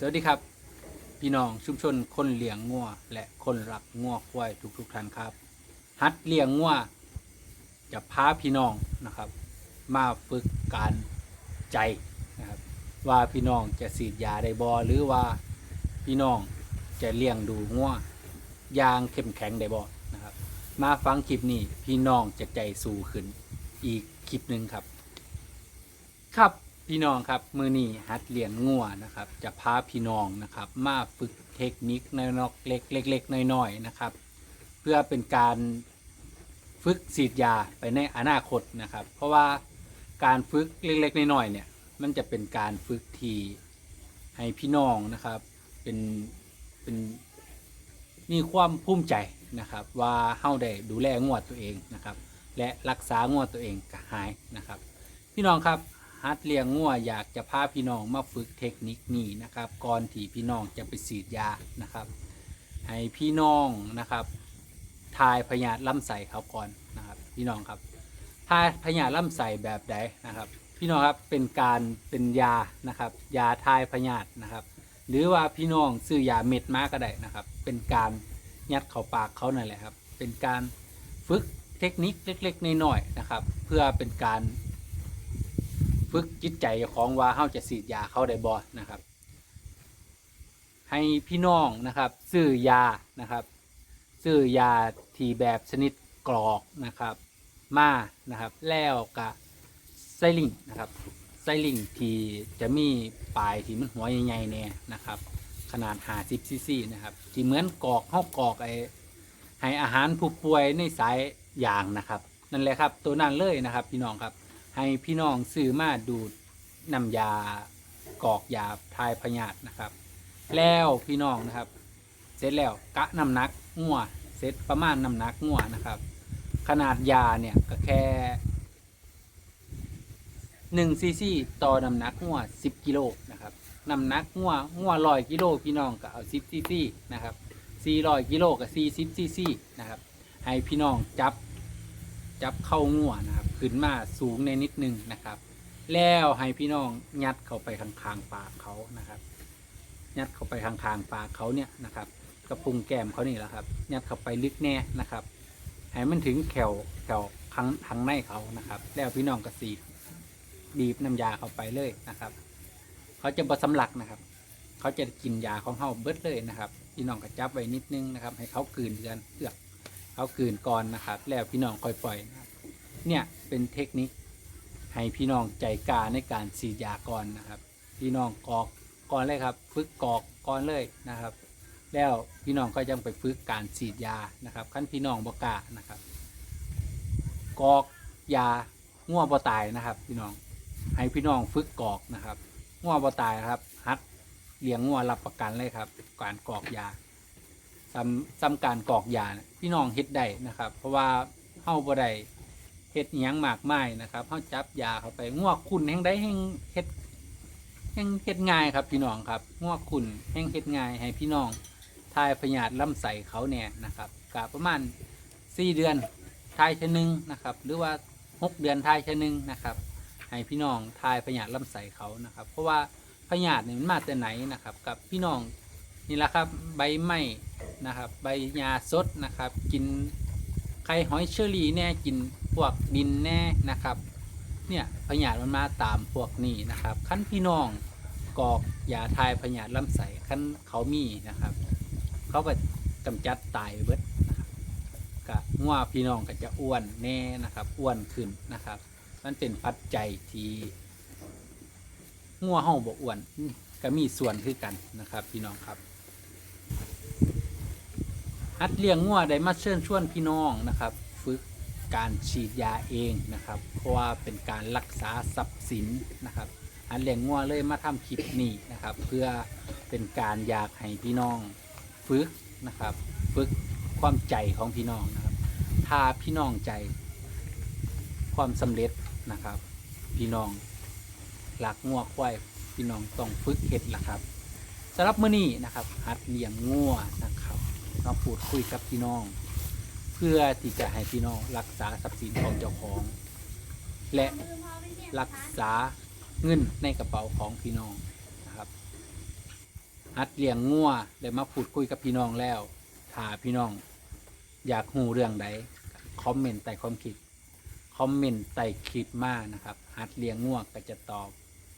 สวัสดีครับ พี่น้องชุมชนคนเลี้ยงงัวและคนรักงัวควายทุกทุกๆท่านครับ ฮัดเลี้ยงงัวจะพาพี่น้องนะครับ มาฝึกการใจนะครับว่าพี่น้องจะสีดยาได้บอหรือว่าพี่น้องจะเลี้ยงดูงัวอย่างเข้มแข็งได้บอนะครับ มาฟังคลิปนี้พี่น้องจะใจสู้ขึ้นอีกคลิปหนึ่งครับ ครับ พี่น้องครับมือนี้ฮัดเลียงงัวนะครับ จะพาพี่น้องนะครับ มาฝึกเทคนิคในนอกเล็กเล็กๆน้อยๆนะครับ เพื่อเป็นการฝึกฉีดยาไปในอนาคตนะครับ เพราะว่าการฝึกเล็กๆน้อยๆเนี่ย มันจะเป็นการฝึกทีให้พี่น้องนะครับ เป็นเป็นมีความภูมิใจนะครับ ว่าเฮาได้ดูแลงวดตัวเองนะครับ และรักษางวดตัวเองก็หายนะครับ พี่น้องครับ ฮัดเลี้ยงงัวอยากจะพาพี่น้องมาฝึกเทคนิคนี้นะครับ ก่อนที่พี่น้องจะไปฉีดยานะครับ ให้พี่น้องนะครับทายพยาธิลำไส้เขาก่อนนะครับ พี่น้องครับทายพยาธิลำไส้แบบใดนะครับ พี่น้องครับเป็นการเป็นยานะครับ ยาทายพยาธินะครับ หรือว่าพี่น้องซื้อยาเม็ดมาก็ได้นะครับ เป็นการยัดเข้าปากเขานั่นแหละครับ เป็นการฝึกเทคนิคเล็กๆน้อยๆนะครับ เพื่อเป็นการ ฝึกจิตใจของว่าเฮาจะฉีดยาเขาได้บ่นะครับ ให้พี่น้องนะครับซื้อยานะครับซื้อยาทีแบบชนิดกรอกนะครับ มานะครับ แล้วกะไซลิงนะครับไซลิงที่จะมีปลายที่มันหัวใหญ่ๆเนี่ยนะครับ ขนาด50ซีซีนะครับที่เหมือนกรอกเฮากรอกไอให้อาหารผู้ป่วยในสายยางนะครับ นั่นแหละครับ ตัวนั้นเลยนะครับ พี่น้องครับ ให้พี่น้องซื้อมาดูดน้ำยากรอกยาทายพยาธินะครับ แล้วพี่น้องนะครับ เสร็จแล้วกะน้ำหนักงัวเสร็จประมาณน้ำหนักงัวนะครับ ขนาดยาเนี่ยก็แค่หนึ่งซีซีต่อน้ำหนักงัวสิบกิโลนะครับน้ำหนักงัวงัวร้อยกิโลพี่น้องก็เอาสิบซีซีนะครับสี่ร้อยกิโลกับสี่สิบซีซีนะครับให้พี่น้องจับ จับเข้างัวนะครับขึ้นมาสูงในนิดนึงนะครับ แล้วให้พี่น้องยัดเข้าไปข้างๆปากเขานะครับ ยัดเข้าไปข้างๆปากเขาเนี่ยนะครับกระพุ้งแก้มเขานี่แหละครับ ยัดเข้าไปลึกแน่นะครับให้มันถึงแขวแขวข้างทางในเขานะครับ แล้วพี่น้องก็สีบีบน้ำยาเข้าไปเลยนะครับ เขาจะบดสำลักนะครับ เขาจะกินยาของเขาเบิดเลยนะครับ พี่น้องก็จับไว้นิดนึงนะครับ ให้เขากืนเดือนเอือก เขากลืนก่อนนะครับ แล้วพี่น้องค่อยปล่อยนะครับเนี่ยเป็นเทคนิคให้พี่น้องใจกล้าในการฉีดยาก่อนนะครับ พี่น้องกรอกก่อนเลยครับฝึกกรอกก่อนเลยนะครับ แล้วพี่น้องก็ยังไปฝึกการฉีดยานะครับขั้นพี่น้องบกล้านะครับกรอกยาง่วบ่ตายนะครับ พี่น้องให้พี่น้องฝึกกรอกนะครับง่วบ่ตายครับฮัดเลี้ยงง่วรับประกันเลยครับ การกรอกยา ซ้ำซ้ำการกรอกยาพี่น้องเฮ็ดได้นะครับ เพราะว่าเฮาบ่ได้เฮ็ดหยังมากมายนะครับเฮาจับยาเข้าไปง่วคุณแห่งใดแห่งเฮ็ดแห่งเฮ็ดง่ายครับ พี่น้องครับง่วคุณแห่งเฮ็ดง่ายให้พี่น้องทายพยาธิลำไส้เขาเนี่ยนะครับกะประมาณสี่เดือนทายชะนึงนะครับ หรือว่าหกเดือนทายชะนึงนะครับ ให้พี่น้องทายพยาธิลำไส้เขานะครับ เพราะว่าพยาธิเนี่ยมันมาแต่ไหนนะครับ กับพี่น้อง นี่แหละครับใบไม้นะครับใบหญ้าสดนะครับ กินไข่หอยเชอรี่แน่กินพวกดินแน่นะครับ เนี่ยพยาธิมันมาตามพวกนี้นะครับขั้นพี่น้องกอกยาทายพยาธิลำไส้ขั้นเขามีนะครับ เขาก็กำจัดตายเบิดนะครับกะงัวพี่น้องก็จะอ้วนแน่นะครับ อ้วนขึ้นนะครับมันเป็นปัจจัยที่งัวเฮาบ่อ้วนก็มีส่วนคือกันนะครับ พี่น้องครับ หัดเลี้ยงงัวได้มาเชิญชวนพี่น้องนะครับ ฝึกการฉีดยาเองนะครับ เพราะว่าเป็นการรักษาทรัพย์สินนะครับหัดเลี้ยงงัวเลยมาทำคลิปนี้นะครับ เพื่อเป็นการอยากให้พี่น้องฝึกนะครับ ฝึกความใจของพี่น้องนะครับ ถ้าพี่น้องใจความสำเร็จนะครับ พี่น้องหลักงัวควายพี่น้องต้องฝึกเห็ดละครับสำหรับมื้อนี้นะครับหัดเลี้ยงงัวนะครับ มาพูดคุยกับพี่น้อง เพื่อที่จะให้พี่น้องรักษาทรัพย์สินของเจ้าของ และรักษาเงินในกระเป๋าของพี่น้องนะครับหัดเลี้ยงงัวได้มาพูดคุยกับพี่น้องแล้วถ้าพี่น้อง อยากหูเรื่องใดคอมเมนต์ใต้ความคิดคอมเมนต์ใต้คลิปมานะครับหัดเลี้ยงงัวก็จะตอบ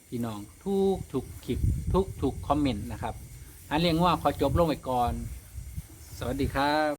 พี่น้องทุกทุกคลิปทุกทุกคอมเมนต์นะครับหัดเลี้ยงงัวขอจบลงไปก่อน สวัสดีครับ